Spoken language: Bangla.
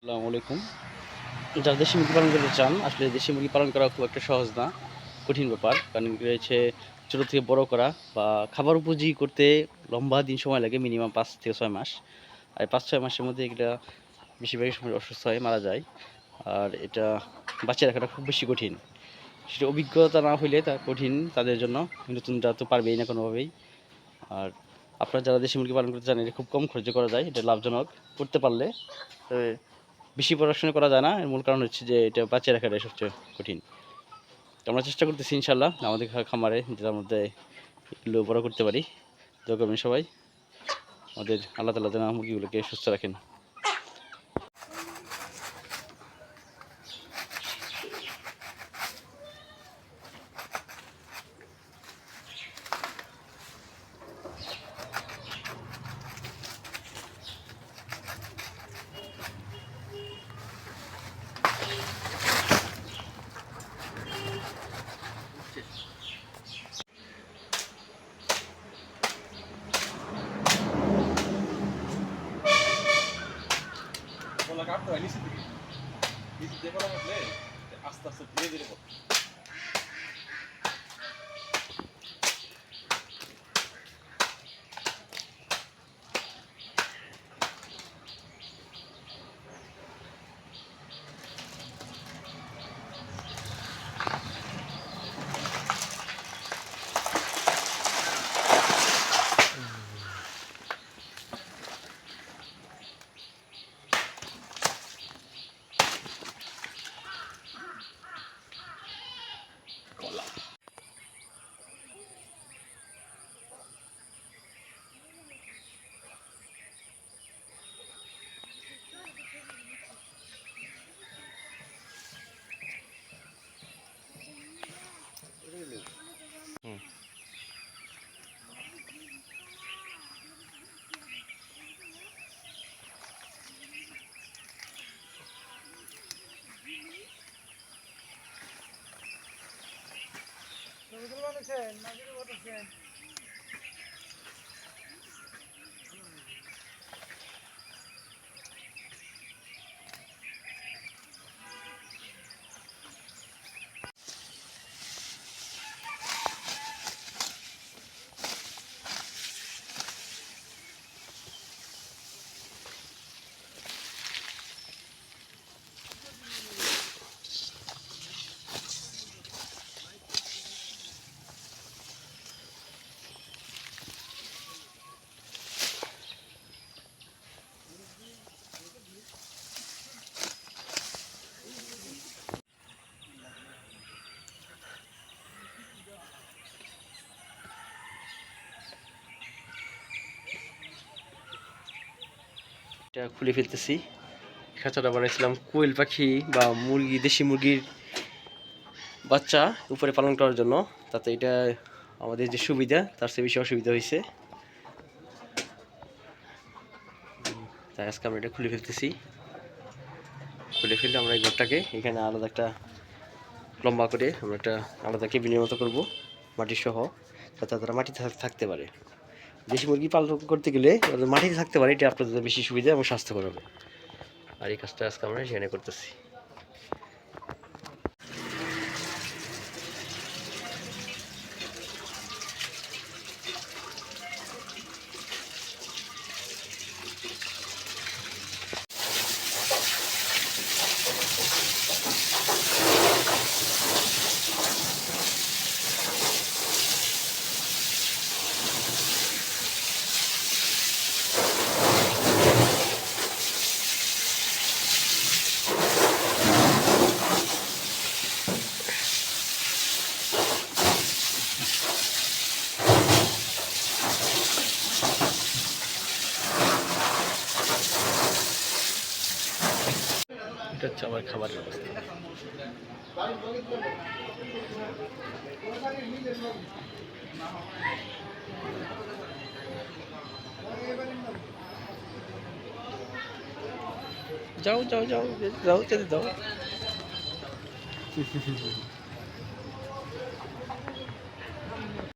আসসালামু আলাইকুম। যারা দেশি মুরগি পালন করতে চান, আসলে দেশি মুরগি পালন করা খুব একটা সহজ না, কঠিন ব্যাপার, কারণ রয়েছে ছোটো থেকে বড় করা বা খাবার উপযোগী করতে লম্বা দিন সময় লাগে মিনিমাম পাঁচ থেকে ছয় মাস। আর পাঁচ ছয় মাসের মধ্যে এগুলা বেশিরভাগই সময় অসুস্থ হয়ে মারা যায়, আর এটা বাঁচিয়ে রাখাটা খুব বেশি কঠিন। সেটা অভিজ্ঞতা না হইলে তা কঠিন তাদের জন্য নতুনরা তো পারবেই না কোনোভাবেই। আর আপনারা যারা দেশি মুরগি পালন করতে চান, এটা খুব কম খরচে করা যায়, এটা লাভজনক। করতে পারলে, তবে বেশি পড়াশোনা করা যায় না। এর মূল কারণ হচ্ছে যে এটা বাঁচিয়ে রাখাটাই সবচেয়ে কঠিন। আমরা চেষ্টা করতেছি ইনশাল্লাহ আমাদের খামারে যেটার মধ্যে এগুলো বড় করতে পারি। দোয়া করবেন সবাই। আমাদের আল্লাহ তালা যেন মুরগিগুলোকে সুস্থ রাখেন। কাটতে হয় নিচে থেকে নিচে দিয়ে করা আস্তে আস্তে ধীরে ধীরে করতে ঘটেছে নাকি ঘটেছে এটা খুলে ফেলতেছি। খাঁচাটা বানাইছিলাম কোয়েল পাখি বা মুরগি, দেশি মুরগির বাচ্চা উপরে পালন করার জন্য। তাতে এটা আমাদের যে সুবিধা, তার চেয়ে বেশি অসুবিধা হয়েছে তাই আজকে আমরা এটা খুলে ফেলতেছি। খুলে ফেললে আমরা এই ঘরটাকে, এখানে আলাদা একটা লম্বা করে আমরা একটা আলাদা কেবিনের মতো করব মাটির সহ যাতে তারা মাটিতে থাকতে পারে। দেশি মুরগি পালন করতে গেলে মাটিতে থাকতে পারে, এটা আপনাদের বেশি সুবিধা এবং স্বাস্থ্যকর হবে। আর এই কাজটা আজকে আমরা সেখানে করতেছি। এটা হচ্ছে আমার খাবার ব্যবস্থা। যাও যাও যাও যাও যেতে দাও